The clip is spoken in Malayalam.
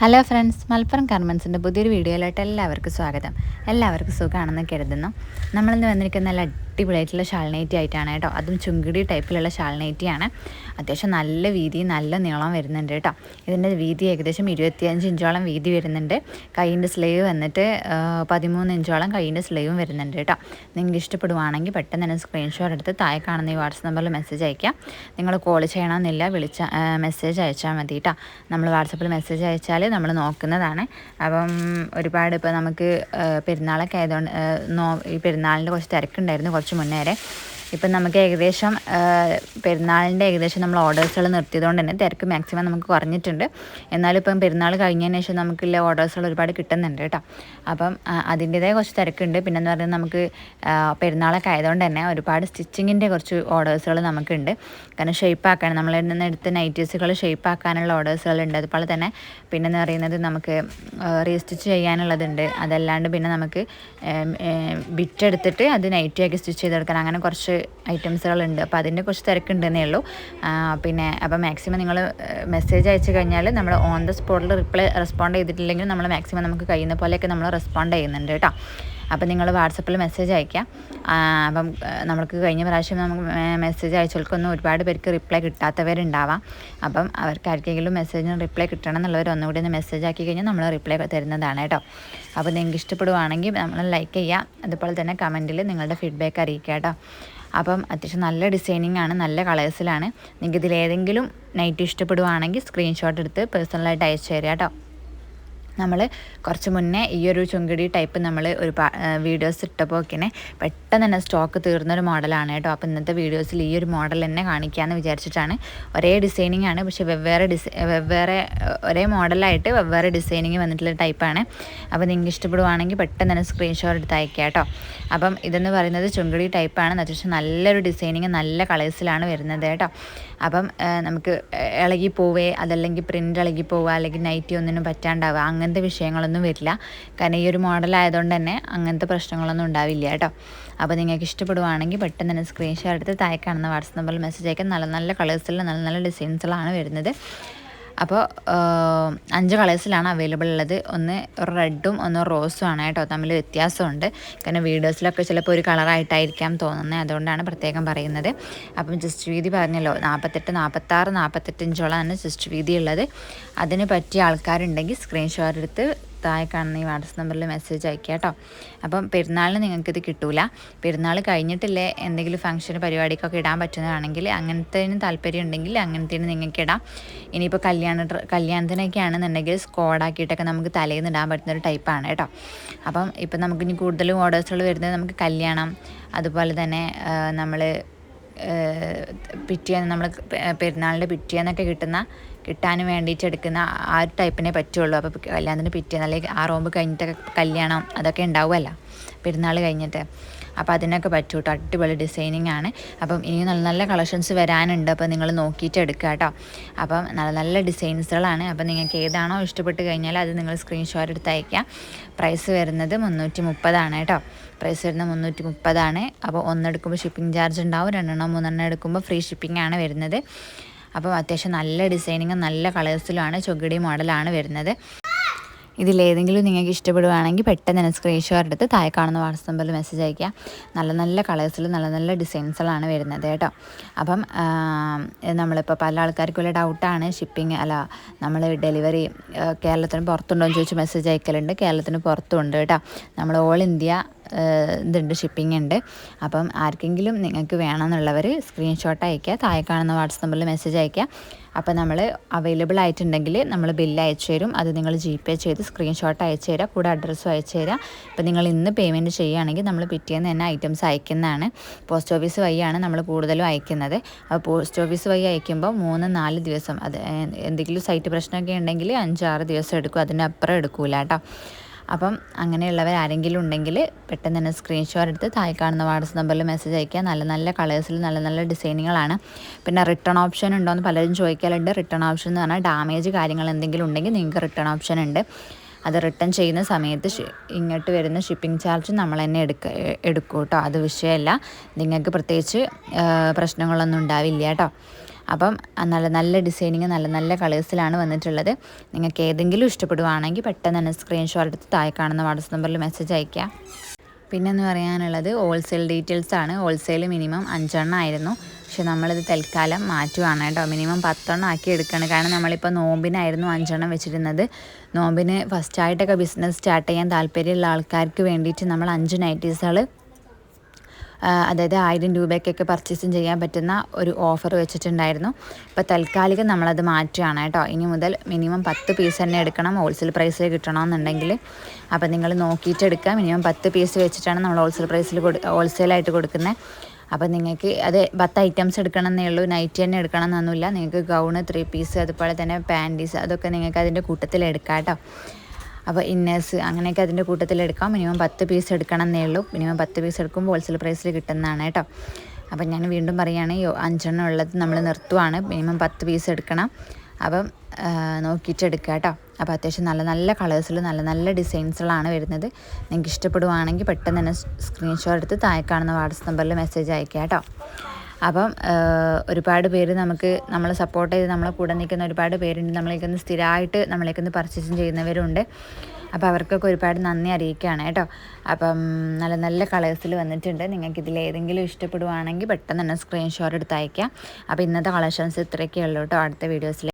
ഹലോ ഫ്രണ്ട്സ് മലപ്പുറം കർമ്മൻസിന്റെ പുതിയൊരു വീഡിയോയിലോട്ട് എല്ലാവർക്കും സ്വാഗതം. എല്ലാവർക്കും സുഖമാണെന്ന് കരുതുന്നു. നമ്മളിന്ന് വന്നിരിക്കുന്ന നല്ല അടിപൊളിയായിട്ടുള്ള ഷാൾ നൈറ്റി ആയിട്ടാണ് കേട്ടോ. അതും ചുങ്കിടി ടൈപ്പിലുള്ള ഷാൾ നൈറ്റിയാണ് അത്യാവശ്യം നല്ല വീതി നല്ല നീളം വരുന്നുണ്ട് കേട്ടോ. ഇതിന്റെ വീതി ഏകദേശം ഇരുപത്തിയഞ്ച് ഇഞ്ചോളം വീതി വരുന്നുണ്ട്. കൈയിന്റെ സ്ലീവ് വന്നിട്ട് പതിമൂന്ന് ഇഞ്ചോളം കൈയിന്റെ സ്ലീവും വരുന്നുണ്ട് കേട്ടോ. നിങ്ങൾക്ക് ഇഷ്ടപ്പെടുവാണെങ്കിൽ പെട്ടെന്ന് തന്നെ സ്ക്രീൻഷോട്ട് എടുത്ത് താഴെ കാണുന്ന ഈ വാട്സപ്പ് നമ്പറിൽ മെസ്സേജ് അയക്കാം. നിങ്ങൾ കോൾ ചെയ്യണമെന്നില്ല വിളിച്ച മെസ്സേജ് അയച്ചാൽ മതി കേട്ടോ. നമ്മൾ വാട്സപ്പിൽ മെസ്സേജ് അയച്ചാൽ നമ്മൾ നോക്കുന്നതാണ്. അപ്പം ഒരുപാട് ഇപ്പോൾ നമുക്ക് പെരുന്നാളൊക്കെ ആയതുകൊണ്ട് ഈ പെരുന്നാളിന്റെ കുറച്ച് തിരക്കുണ്ടായിരുന്നു. കുറച്ച് മുന്നേ ഇപ്പം നമുക്ക് ഏകദേശം പെരുന്നാളിന്റെ ഏകദേശം നമ്മൾ ഓർഡേഴ്സുകൾ നിർത്തിയതുകൊണ്ട് തന്നെ തിരക്ക് മാക്സിമം നമുക്ക് കുറഞ്ഞിട്ടുണ്ട്. എന്നാലും ഇപ്പം പെരുന്നാൾ കഴിഞ്ഞതിന് ശേഷം നമുക്കുള്ള ഓർഡേഴ്സുകൾ ഒരുപാട് കിട്ടുന്നുണ്ട് കേട്ടോ. അപ്പം അതിന്റേതായ കുറച്ച് തിരക്കുണ്ട്. പിന്നെ എന്ന് പറയുന്നത് നമുക്ക് പെരുന്നാളൊക്കെ ആയതുകൊണ്ട് തന്നെ ഒരുപാട് സ്റ്റിച്ചിങ്ങിന്റെ കുറച്ച് ഓർഡേഴ്സുകൾ നമുക്കുണ്ട്. കാരണം ഷേപ്പ് ആക്കാൻ നമ്മൾ നിന്ന് എടുത്ത നൈറ്റീസുകൾ ഷേപ്പ് ആക്കാനുള്ള ഓർഡേഴ്സുകളുണ്ട് അതുപോലെ തന്നെ പിന്നെ എന്ന് പറയുന്നത് നമുക്ക് റീസ്റ്റിച്ച് ചെയ്യാനുള്ളതുണ്ട്. അതല്ലാണ്ട് പിന്നെ നമുക്ക് ബിറ്റെടുത്തിട്ട് അത് നൈറ്റിയാക്കി സ്റ്റിച്ച് ചെയ്തെടുക്കാൻ അങ്ങനെ കുറച്ച് ഐറ്റംസുകളുണ്ട്. അപ്പോൾ അതിന്റെ കുറച്ച് തിരക്കുണ്ടെന്നേ ഉള്ളൂ. പിന്നെ അപ്പോൾ മാക്സിമം നിങ്ങൾ മെസ്സേജ് അയച്ചു കഴിഞ്ഞാൽ നമ്മൾ ഓൺ ദ സ്പോട്ടിൽ റിപ്ലൈ റെസ്പോണ്ട് ചെയ്തിട്ടില്ലെങ്കിൽ നമ്മൾ മാക്സിമം നമുക്ക് കഴിയുന്ന പോലെയൊക്കെ നമ്മൾ റെസ്പോണ്ട് ചെയ്യുന്നുണ്ട് കേട്ടോ. അപ്പോൾ നിങ്ങൾ വാട്സപ്പിൽ മെസ്സേജ് അയക്കാം അപ്പം നമുക്ക് കഴിഞ്ഞ പ്രാവശ്യം നമുക്ക് മെസ്സേജ് അയച്ചവർക്കൊന്നും ഒരുപാട് പേർക്ക് റിപ്ലൈ കിട്ടാത്തവരുണ്ടാവാം. അപ്പം അവർക്ക് ആർക്കെങ്കിലും മെസ്സേജിന് റിപ്ലൈ കിട്ടണം എന്നുള്ളവർ ഒന്നുകൂടി ഒന്ന് മെസ്സേജ് ആക്കി കഴിഞ്ഞാൽ നമ്മൾ റിപ്ലൈ തരുന്നതാണ് കേട്ടോ. അപ്പോൾ നിങ്ങൾക്ക് ഇഷ്ടപ്പെടുവാണെങ്കിൽ നമ്മൾ ലൈക്ക് ചെയ്യാം അതുപോലെ തന്നെ കമന്റിൽ നിങ്ങളുടെ ഫീഡ്ബാക്ക് അറിയിക്കുക കേട്ടോ. അപ്പം അത്യാവശ്യം നല്ല ഡിസൈനിങ് ആണ് നല്ല കളേഴ്സിലാണ് നിങ്ങൾക്ക് ഇതിലേതെങ്കിലും നൈറ്റ് ഇഷ്ടപ്പെടുവാണെങ്കിൽ സ്ക്രീൻഷോട്ട് എടുത്ത് പേഴ്സണലായിട്ട് അയച്ചു തരിക കേട്ടോ നമ്മൾ കുറച്ച് മുന്നേ ഈ ഒരു ചുങ്കിടി ടൈപ്പ് നമ്മൾ ഒരു വീഡിയോസ് ഇട്ടപ്പോൾ ഒക്കെ പെട്ടെന്ന് തന്നെ സ്റ്റോക്ക് തീർന്നൊരു മോഡലാണ് കേട്ടോ അപ്പോൾ ഇന്നത്തെ വീഡിയോസിൽ ഈ ഒരു മോഡൽ തന്നെ കാണിക്കാമെന്ന് വിചാരിച്ചിട്ടാണ് ഒരേ ഡിസൈനിങ് ആണ്. പക്ഷേ വെവ്വേറെ ഡിസൈ വെവ്വേറെ ഒരേ മോഡലായിട്ട് വെവ്വേറെ ഡിസൈനിങ് വന്നിട്ടുള്ള ടൈപ്പാണ് അപ്പോൾ നിങ്ങൾക്ക് ഇഷ്ടപ്പെടുവാണെങ്കിൽ പെട്ടെന്ന് തന്നെ സ്ക്രീൻഷോട്ട് എടുത്ത് അയക്കുക കേട്ടോ അപ്പം ഇതെന്ന് പറയുന്നത് ചുങ്കിടി ടൈപ്പാണ് അത്യാവശ്യം നല്ലൊരു ഡിസൈനിങ് നല്ല കളേഴ്സിലാണ് വരുന്നത് കേട്ടോ അപ്പം നമുക്ക് ഇളകി പോവേ അതല്ലെങ്കിൽ പ്രിന്റ് ഇളകി പോവുക അല്ലെങ്കിൽ നൈറ്റി ഒന്നിനും പറ്റാണ്ടാവുക അങ്ങനത്തെ വിഷയങ്ങളൊന്നും വരില്ല. കാരണം ഈ ഒരു മോഡൽ ആയതുകൊണ്ട് തന്നെ അങ്ങനത്തെ പ്രശ്നങ്ങളൊന്നും ഉണ്ടാവില്ല കേട്ടോ. അപ്പോൾ നിങ്ങൾക്ക് ഇഷ്ടപ്പെടുവാണെങ്കിൽ പെട്ടെന്ന് തന്നെ സ്ക്രീൻഷോട്ട് എടുത്ത് താഴെ കാണുന്ന വാട്സപ്പ് നമ്പറിൽ മെസ്സേജ് അയക്കാൻ നല്ല നല്ല കളേഴ്സിൽ നല്ല നല്ല ഡിസൈൻസിലാണ് വരുന്നത്. അപ്പോൾ അഞ്ച് കളേഴ്സിലാണ് അവൈലബിൾ ഉള്ളത്. ഒന്ന് റെഡും ഒന്ന് റോസും ആണ് കേട്ടോ തമ്മിൽ വ്യത്യാസമുണ്ട്. കാരണം വീഡിയോസിലൊക്കെ ചിലപ്പോൾ ഒരു കളറായിട്ടായിരിക്കാം തോന്നുന്നത്. അതുകൊണ്ടാണ് പ്രത്യേകം പറയുന്നത്. അപ്പം ജസ്റ്റ് വീതി പറഞ്ഞല്ലോ നാൽപ്പത്തെട്ട് നാൽപ്പത്താറ് നാൽപ്പത്തെട്ട് ഇഞ്ചോളാണ് ജസ്റ്റ് വീതി ഉള്ളത്. അതിന് പറ്റിയ ആൾക്കാരുണ്ടെങ്കിൽ സ്ക്രീൻഷോട്ട് എടുത്ത് താഴെ ഈ വാട്സപ്പ് നമ്പറിൽ മെസ്സേജ് അയക്കുക കേട്ടോ അപ്പം പെരുന്നാളിന് നിങ്ങൾക്കിത് കിട്ടൂല. പെരുന്നാൾ കഴിഞ്ഞിട്ടില്ലേ എന്തെങ്കിലും ഫംഗ്ഷന് പരിപാടിക്കൊക്കെ ഇടാൻ പറ്റുന്നതാണെങ്കിൽ അങ്ങനത്തേന് താല്പര്യം ഉണ്ടെങ്കിൽ അങ്ങനത്തേന് നിങ്ങൾക്ക് ഇടാം. ഇനിയിപ്പോൾ കല്യാണ കല്യാണത്തിനൊക്കെ ആണെന്നുണ്ടെങ്കിൽ സ്കോഡാക്കിയിട്ടൊക്കെ നമുക്ക് തലേന്ന് ഇടാൻ പറ്റുന്ന ഒരു ടൈപ്പാണ് കേട്ടോ അപ്പം ഇപ്പം നമുക്ക് ഇനി കൂടുതലും ഓർഡേഴ്സുകൾ വരുന്നത് നമുക്ക് കല്യാണം അതുപോലെ തന്നെ നമ്മൾ പിറ്റേന്ന് നമ്മൾ പെരുന്നാളിന്റെ പിറ്റേന്നൊക്കെ കിട്ടുന്ന കിട്ടാൻ വേണ്ടിയിട്ട് എടുക്കുന്ന ആ ഒരു ടൈപ്പിനെ പറ്റുള്ളൂ. അപ്പോൾ കല്യാണത്തിന് പിറ്റേന്ന് അല്ലെങ്കിൽ ആ റോമ്പ് കഴിഞ്ഞിട്ടൊക്കെ കല്യാണം അതൊക്കെ ഉണ്ടാവുമല്ലോ. പെരുന്നാൾ കഴിഞ്ഞിട്ട്. അപ്പോൾ അതിനൊക്കെ പറ്റൂ കേട്ടോ അടിപൊളി ഡിസൈനിങ് ആണ്. അപ്പം ഇനി നല്ല നല്ല കളക്ഷൻസ് വരാനുണ്ട്. അപ്പോൾ നിങ്ങൾ നോക്കിയിട്ട് എടുക്കുക കേട്ടോ അപ്പം നല്ല നല്ല ഡിസൈൻസുകളാണ് അപ്പം നിങ്ങൾക്ക് ഏതാണോ ഇഷ്ടപ്പെട്ട് കഴിഞ്ഞാൽ അത് നിങ്ങൾ സ്ക്രീൻഷോട്ട് എടുത്ത് അയക്കാം പ്രൈസ് വരുന്നത് മുന്നൂറ്റി മുപ്പതാണ് കേട്ടോ പ്രൈസ് വരുന്നത് മുന്നൂറ്റി മുപ്പതാണ് അപ്പോൾ ഒന്നെടുക്കുമ്പോൾ ഷിപ്പിംഗ് ചാർജ് ഉണ്ടാവും. രണ്ടെണ്ണം മൂന്നെണ്ണം എടുക്കുമ്പോൾ ഫ്രീ ഷിപ്പിംഗ് ആണ് വരുന്നത്. അപ്പോൾ അത്യാവശ്യം നല്ല ഡിസൈനിങ്ങും നല്ല കളേഴ്സിലുമാണ് ചൊഗിടി മോഡലാണ് വരുന്നത്. ഇതിലേതെങ്കിലും നിങ്ങൾക്ക് ഇഷ്ടപ്പെടുവാണെങ്കിൽ പെട്ടെന്ന് തന്നെ സ്ക്രീൻഷോട്ട് എടുത്ത് താഴെ കാണുന്ന വാട്സപ്പ് നമ്പറിൽ മെസ്സേജ് അയയ്ക്കുക. നല്ല നല്ല കളേഴ്സിൽ നല്ല നല്ല ഡിസൈൻസുകളാണ് വരുന്നത് കേട്ടോ. അപ്പം നമ്മളിപ്പോൾ പല ആൾക്കാർക്കും ഉള്ള ഡൗട്ടാണ് ഷിപ്പിംഗ് അല്ല നമ്മൾ ഡെലിവറി കേരളത്തിന് പുറത്തുണ്ടോ എന്ന് ചോദിച്ച് മെസ്സേജ് അയക്കലുണ്ട്. കേരളത്തിന് പുറത്തുണ്ട് കേട്ടോ. നമ്മൾ ഓൾ ഇന്ത്യ ഇതുണ്ട് ഷിപ്പിംഗ് ഉണ്ട്. അപ്പം ആർക്കെങ്കിലും നിങ്ങൾക്ക് വേണമെന്നുള്ളവർ സ്ക്രീൻഷോട്ട് അയയ്ക്കുക. താഴെ കാണുന്ന വാട്സപ്പ് നമ്പറിൽ മെസ്സേജ് അയക്കുക അപ്പോൾ നമ്മൾ അവൈലബിൾ ആയിട്ടുണ്ടെങ്കിൽ നമ്മൾ ബില്ല് അയച്ചു തരും. അത് നിങ്ങൾ ജി പേ ചെയ്ത് സ്ക്രീൻഷോട്ട് അയച്ചു തരാം. കൂടെ അഡ്രസ്സും അയച്ചു തരാം. ഇപ്പോൾ നിങ്ങൾ ഇന്ന് പേയ്മെന്റ് ചെയ്യുകയാണെങ്കിൽ നമ്മൾ പിറ്റേന്ന് തന്നെ ഐറ്റംസ് അയക്കുന്നതാണ്. പോസ്റ്റ് ഓഫീസ് വഴിയാണ് നമ്മൾ കൂടുതലും അയക്കുന്നത്. അപ്പോൾ പോസ്റ്റ് ഓഫീസ് വഴി അയക്കുമ്പോൾ മൂന്ന് നാല് ദിവസം അത് എന്തെങ്കിലും സൈറ്റ് പ്രശ്നമൊക്കെ ഉണ്ടെങ്കിൽ അഞ്ചാറ് ദിവസം എടുക്കും. അതിനപ്പുറം എടുക്കൂല കേട്ടോ. അപ്പം അങ്ങനെയുള്ളവർ ആരെങ്കിലും ഉണ്ടെങ്കിൽ പെട്ടെന്ന് തന്നെ സ്ക്രീൻഷോട്ട് എടുത്ത് താഴെ കാണുന്ന വാട്സപ്പ് നമ്പറിൽ മെസ്സേജ് അയക്കുക നല്ല നല്ല കളേഴ്സിൽ നല്ല നല്ല ഡിസൈനുകളാണ് പിന്നെ റിട്ടേൺ ഓപ്ഷൻ ഉണ്ടോ എന്ന് പലരും ചോദിക്കാറുണ്ട് റിട്ടേൺ ഓപ്ഷൻ എന്ന് പറഞ്ഞാൽ ഡാമേജ് കാര്യങ്ങൾ എന്തെങ്കിലും ഉണ്ടെങ്കിൽ നിങ്ങൾക്ക് റിട്ടേൺ ഓപ്ഷൻ ഉണ്ട്. അത് റിട്ടേൺ ചെയ്യുന്ന സമയത്ത് ഇങ്ങോട്ട് വരുന്ന ഷിപ്പിംഗ് ചാർജ് നമ്മൾ തന്നെ എടുക്ക എടുക്കും കേട്ടോ അത് വിഷയമല്ല. നിങ്ങൾക്ക് പ്രത്യേകിച്ച് പ്രശ്നങ്ങളൊന്നും ഉണ്ടാവില്ല കേട്ടോ അപ്പം നല്ല നല്ല ഡിസൈനിങ് നല്ല നല്ല കളേഴ്സിലാണ് വന്നിട്ടുള്ളത്. നിങ്ങൾക്ക് ഏതെങ്കിലും ഇഷ്ടപ്പെടുവാണെങ്കിൽ പെട്ടെന്ന് തന്നെ സ്ക്രീൻഷോട്ട് എടുത്ത് താഴെ കാണുന്ന വാട്സപ്പ് നമ്പറിൽ മെസ്സേജ് അയയ്ക്കുക പിന്നെ എന്ന് പറയാനുള്ളത് ഹോൾസെയിൽ ഡീറ്റെയിൽസ് ആണ്. ഹോൾസെയിൽ മിനിമം അഞ്ചെണ്ണം ആയിരുന്നു. പക്ഷെ നമ്മളിത് തൽക്കാലം മാറ്റുവാണ് കേട്ടോ. മിനിമം പത്തെണ്ണം ആക്കി എടുക്കണം. കാരണം നമ്മളിപ്പോൾ നോമ്പിനായിരുന്നു അഞ്ചെണ്ണം വെച്ചിരുന്നത്. നോമ്പിന് ഫസ്റ്റായിട്ടൊക്കെ ബിസിനസ് സ്റ്റാർട്ട് ചെയ്യാൻ താല്പര്യമുള്ള ആൾക്കാർക്ക് വേണ്ടിയിട്ട് നമ്മൾ അഞ്ച് നൈറ്റീസുകൾ അതായത് ആയിരം രൂപയ്ക്കൊക്കെ പർച്ചേസും ചെയ്യാൻ പറ്റുന്ന ഒരു ഓഫർ വെച്ചിട്ടുണ്ടായിരുന്നു. ഇപ്പോൾ തൽക്കാലികം നമ്മളത് മാറ്റുകയാണ് കേട്ടോ. ഇനി മുതൽ മിനിമം പത്ത് പീസ് തന്നെ എടുക്കണം. ഹോൾസെയിൽ പ്രൈസിൽ കിട്ടണമെന്നുണ്ടെങ്കിൽ. അപ്പോൾ നിങ്ങൾ നോക്കിയിട്ട് എടുക്കുക. മിനിമം പത്ത് പീസ് വെച്ചിട്ടാണ് നമ്മൾ ഹോൾസെയിൽ പ്രൈസിൽ കൊടു ഹോൾസെയിലായിട്ട് കൊടുക്കുന്നത്. അപ്പോൾ നിങ്ങൾക്ക് അത് പത്ത് ഐറ്റംസ് എടുക്കണം എന്നേ ഉള്ളൂ. നൈറ്റ് തന്നെ എടുക്കണം എന്നൊന്നുമില്ല നിങ്ങൾക്ക് ഗൗണ് ത്രീ പീസ് അതുപോലെ തന്നെ പാന്റീസ് അതൊക്കെ നിങ്ങൾക്ക് അതിന്റെ കൂട്ടത്തിൽ എടുക്കാം കേട്ടോ. അപ്പോൾ ഇന്നേഴ്സ് അങ്ങനെയൊക്കെ അതിന്റെ കൂട്ടത്തിൽ എടുക്കാം. മിനിമം പത്ത് പീസ് എടുക്കണം എന്നേ ഉള്ളൂ. മിനിമം പത്ത് പീസ് എടുക്കുമ്പോൾ ഹോൾസെയിൽ പ്രൈസിൽ കിട്ടുന്നതാണ് കേട്ടോ. അപ്പം ഞാൻ വീണ്ടും പറയുകയാണ് അഞ്ചെണ്ണം ഉള്ളത് നമ്മൾ നിർത്തുവാണ്. മിനിമം പത്ത് പീസ് എടുക്കണം. അപ്പം നോക്കിയിട്ട് എടുക്കുക കേട്ടോ. അപ്പോൾ അത്യാവശ്യം നല്ല നല്ല കളേഴ്സിൽ നല്ല നല്ല ഡിസൈൻസുകളാണ് വരുന്നത്. നിങ്ങൾക്ക് ഇഷ്ടപ്പെടുവാണെങ്കിൽ പെട്ടെന്ന് തന്നെ സ്ക്രീൻഷോട്ട് എടുത്ത് താഴെ കാണുന്ന വാട്സപ്പ് നമ്പറിൽ മെസ്സേജ് അയക്കുക കേട്ടോ. അപ്പം ഒരുപാട് പേര് നമുക്ക് നമ്മളെ സപ്പോർട്ട് ചെയ്ത് നമ്മളെ കൂടെ നിൽക്കുന്ന ഒരുപാട് പേരുണ്ട്. നമ്മളേക്കൊന്ന് സ്ഥിരമായിട്ട് നമ്മളേക്കൊന്ന് പർച്ചേസും ചെയ്യുന്നവരുണ്ട്. അപ്പോൾ അവർക്കൊക്കെ ഒരുപാട് നന്ദി അറിയിക്കുകയാണ് കേട്ടോ. അപ്പം നല്ല നല്ല കളേഴ്സിൽ വന്നിട്ടുണ്ട്. നിങ്ങൾക്ക് ഇതിൽ ഏതെങ്കിലും ഇഷ്ടപ്പെടുവാണെങ്കിൽ പെട്ടെന്ന് തന്നെ സ്ക്രീൻഷോട്ട് എടുത്ത് അയക്കാം അപ്പോൾ ഇന്നത്തെ കളക്ഷൻസ് ഇത്രയൊക്കെ ഉള്ളൂ കേട്ടോ. അടുത്ത വീഡിയോസിൽ